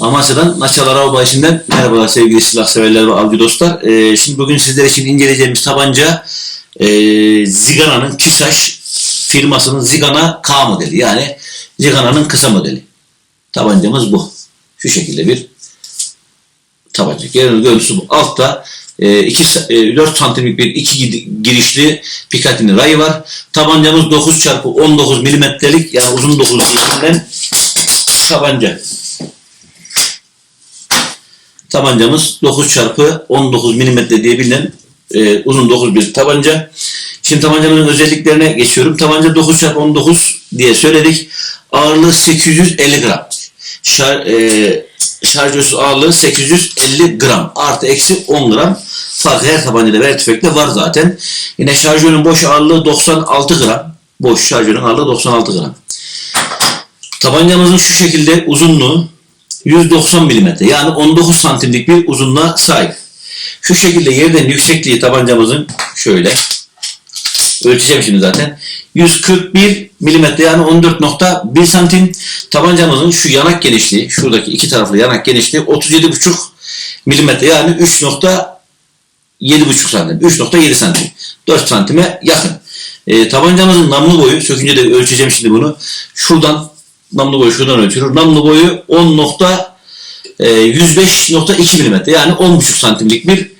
Amasya'dan Naçalar Av Bayisi'nden merhabalar sevgili silah severler ve avcı dostlar. Ee, şimdi bugün sizler için inceleyeceğimiz tabanca e, Zigana'nın Kisaş firmasının Zigana K modeli. Yani Zigana'nın kısa modeli. Tabancamız bu. Şu şekilde bir tabanca. Genel görüntüsü bu. Altta e, iki, e, 4 santimlik bir iki girişli Picatinny rayı var. Tabancamız 9 çarpı 19 milimetrelik yani uzun 9 diyebililen tabanca. Tabancamız 9 çarpı 19 milimetre diye bilinen e, uzun 9 bir tabanca. Şimdi tabancamızın özelliklerine geçiyorum. Tabanca 9 çarpı 19 diye söyledik. Ağırlığı 850 gram. Şar, e, şarjörsüz ağırlığı 850 gram. Artı eksi 10 gram. Farkı her tabancada ve her tüfekte var zaten. Yine şarjörün boş ağırlığı 96 gram. Boş şarjörün ağırlığı 96 gram. Tabancamızın şu şekilde uzunluğu 190 mm yani 19 santimlik bir uzunluğa sahip. Şu şekilde yerden yüksekliği tabancamızın şöyle ölçeceğim şimdi zaten 141 mm yani 14.1 santim. Tabancamızın şu yanak genişliği şuradaki iki taraflı yanak genişliği 37.5 mm yani 3.7.5 santim 3.7 santim 4 santime yakın. E, tabancamızın namlu boyu sökünce de ölçeceğim şimdi bunu. Şuradan namlu boyu şuradan ölçülür. Namlu boyu 10 nokta 105.2 mm yani 10.5 santimlik bir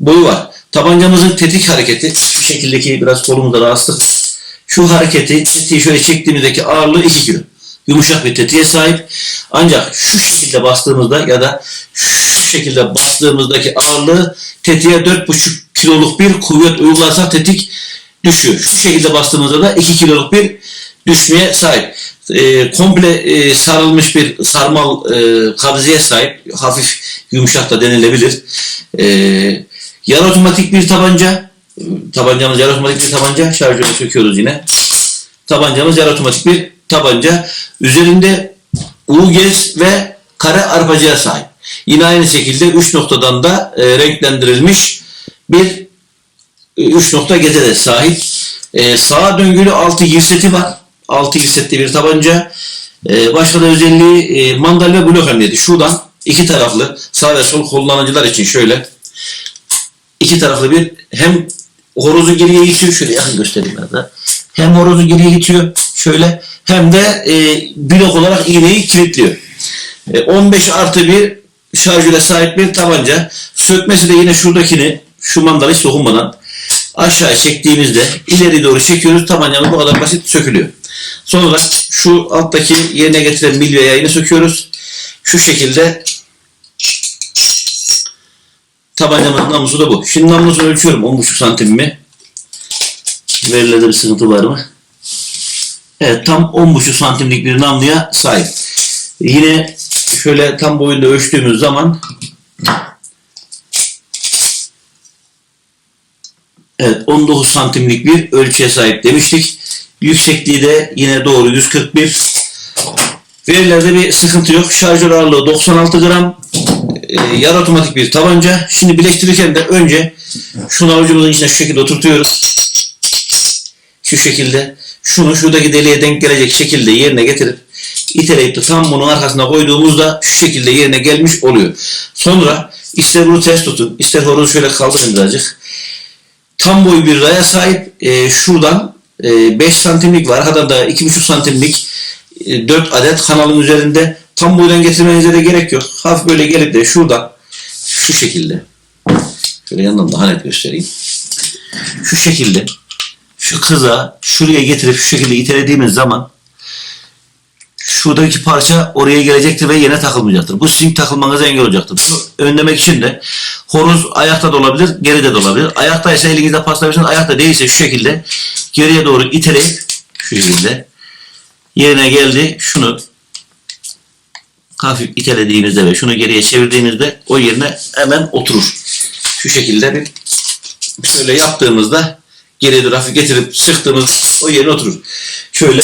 boyu var. Tabancamızın tetik hareketi şu şekildeki biraz kolumuzda rahatsızlık. Şu hareketi tetiği şöyle çektiğimizdeki ağırlığı 2 kilo. Yumuşak bir tetiğe sahip. Ancak şu şekilde bastığımızda ya da şu şekilde bastığımızdaki ağırlığı tetiğe 4,5 kiloluk bir kuvvet uygularsak tetik düşüyor. Şu şekilde bastığımızda da 2 kiloluk bir düşmeye sahip. E, komple e, sarılmış bir sarmal e, kabzeye sahip. Hafif yumuşak da denilebilir. E, yarı otomatik bir tabanca. Tabancamız yarı otomatik bir tabanca. Şarjörü söküyoruz yine. Tabancamız yarı otomatik bir tabanca. Üzerinde UGS ve kare arpacıya sahip. Yine aynı şekilde 3 noktadan da e, renklendirilmiş bir 3 nokta geze sahip. E, sağa döngülü 6 girseti var. 6 girsetli bir tabanca. E, başka da özelliği e, mandal ve blok emniyeti. Şuradan iki taraflı sağ ve sol kullanıcılar için şöyle iki taraflı bir hem horozu geriye itiyor. Şöyle yakın göstereyim ben de. Hem horozu geriye itiyor şöyle hem de e, blok olarak iğneyi kilitliyor. E, 15 artı bir şarjöre sahip bir tabanca. Sökmesi de yine şuradakini şu mandalı hiç dokunmadan aşağı çektiğimizde ileri doğru çekiyoruz. Tabancamız bu kadar basit sökülüyor. Sonra şu alttaki yerine getiren mil ve yayını söküyoruz. Şu şekilde tabancamızın namlusu da bu. Şimdi namlusunu ölçüyorum 10.5 santim mi? Verilerde bir sıkıntı var mı? Evet tam 10.5 santimlik bir namluya sahip. Yine şöyle tam boyunda ölçtüğümüz zaman Evet 19 santimlik bir ölçüye sahip demiştik. Yüksekliği de yine doğru 141. Verilerde bir sıkıntı yok. Şarjör ağırlığı 96 gram. E, yarı otomatik bir tabanca. Şimdi birleştirirken de önce şunu avucumuzun içine şu şekilde oturtuyoruz. Şu şekilde. Şunu şuradaki deliğe denk gelecek şekilde yerine getirip iteleyip de tam bunun arkasına koyduğumuzda şu şekilde yerine gelmiş oluyor. Sonra ister bunu ters tutun, ister horozu şöyle kaldırın birazcık tam boy bir raya sahip. E, şuradan 5 santimlik var. Arkadan da 2,5 santimlik e, 4 adet kanalın üzerinde. Tam boydan getirmenize de gerek yok. Hafif böyle gelip de şuradan şu şekilde şöyle yandan daha net göstereyim. Şu şekilde şu kıza şuraya getirip şu şekilde itelediğimiz zaman şuradaki parça oraya gelecektir ve yerine takılmayacaktır. Bu sizin takılmanıza engel olacaktır. Bunu önlemek için de horoz ayakta da olabilir, geride de olabilir. Ayakta ise elinizde paslayabilirsiniz. Ayakta değilse şu şekilde geriye doğru iteleyip şu şekilde yerine geldi. Şunu hafif itelediğinizde ve şunu geriye çevirdiğinizde o yerine hemen oturur. Şu şekilde bir şöyle yaptığımızda geriye doğru hafif getirip sıktığımız o yerine oturur. Şöyle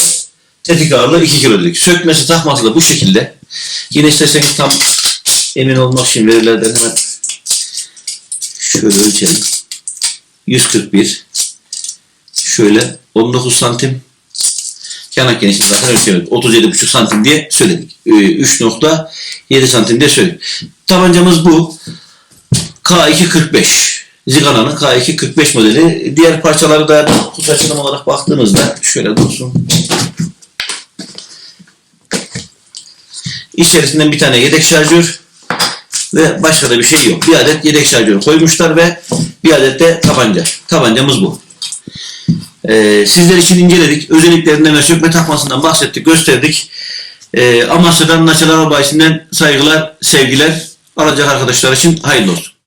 tetik ağırlığı 2 kilo dedik. Sökmesi takması da bu şekilde. Yine isterseniz tam emin olmak için verilerden hemen şöyle ölçelim. 141 şöyle 19 santim Yanak genişliğini zaten ölçemedik. 37,5 santim diye söyledik. Ee, 3.7 santim diye söyledik. Tabancamız bu. K245. Zigana'nın K245 modeli. Diğer parçaları da kutu açılım olarak baktığımızda şöyle dursun. İçerisinden bir tane yedek şarjör ve başka da bir şey yok. Bir adet yedek şarjör koymuşlar ve bir adet de tabanca. Tabancamız bu. Ee, sizler için inceledik. Özelliklerinden ve sökme takmasından bahsettik, gösterdik. Ee, Amasya'dan Naçalar Bayisi'nden saygılar, sevgiler. Alacak arkadaşlar için hayırlı olsun.